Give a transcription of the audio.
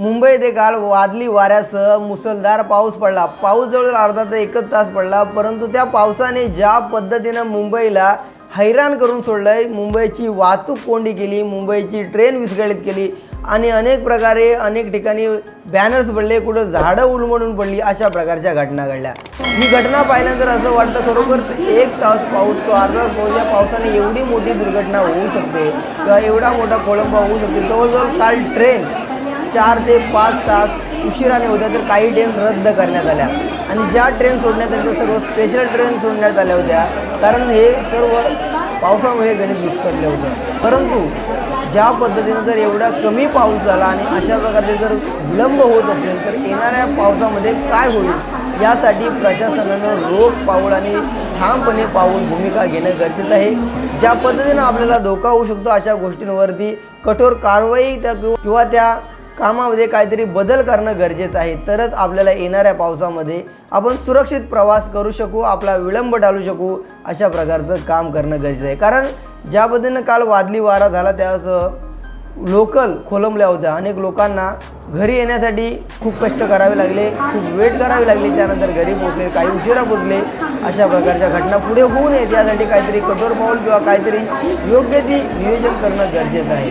मुंबईत काल वादली वाऱ्यासह मुसळधार पाऊस पडला. पाऊस जवळ अर्धा ते एकच तास पडला परंतु त्या पावसाने ज्या पद्धतीनं मुंबईला हैराण करून सोडलंय मुंबईची वाहतूक कोंडी केली मुंबईची ट्रेन विस्कळीत केली आणि अनेक प्रकारे अनेक ठिकाणी बॅनर्स पडले कुठं झाडं उलमडून पडली अशा प्रकारच्या घटना घडल्या. ही घटना पाहिल्यानंतर असं वाटतं खरोखर एक तास पाऊस तो अर्धा तास पाऊस या पावसाने एवढी मोठी दुर्घटना होऊ शकते किंवा एवढा मोठा खोळंबा होऊ शकते. जवळजवळ काल ट्रेन चार ते पाच तास उशिराने होत्या तर काही ट्रेन रद्द करण्यात आल्या. आणि ज्या ट्रेन सोडण्यात आल्या सर्व स्पेशल ट्रेन सोडण्यात आल्या होत्या. कारण हे सर्व पावसामुळे गणित विस्कटले होते. परंतु ज्या पद्धतीनं जर एवढा कमी पाऊस झाला आणि अशा प्रकारचे जर विलंब होत असेल तर येणाऱ्या पावसामध्ये काय होईल? यासाठी प्रशासनानं रोख पाऊल आणि ठामपणे पाऊल भूमिका घेणं गरजेचं आहे. ज्या पद्धतीनं आपल्याला धोका होऊ शकतो अशा गोष्टींवरती कठोर कारवाई त्या किंवा त्या कामामध्ये काहीतरी बदल करणं गरजेचं आहे. तरच आपल्याला येणाऱ्या पावसामध्ये आपण सुरक्षित प्रवास करू शकू आपला विलंब टाळू शकू अशा प्रकारचं काम करणं गरजेचं आहे. कारण ज्या पद्धतीनं काल वादली वारा झाला त्यास लोकल खोलंबल्या होत्या. अनेक लोकांना घरी येण्यासाठी खूप कष्ट करावे लागले खूप वेट करावी लागली. त्यानंतर घरी पोचले काही उशिरा पोचले अशा प्रकारच्या घटना पुढे होऊ नयेत. यासाठी काहीतरी कठोर पाऊल किंवा काहीतरी योग्य ती नियोजन करणं गरजेचं आहे.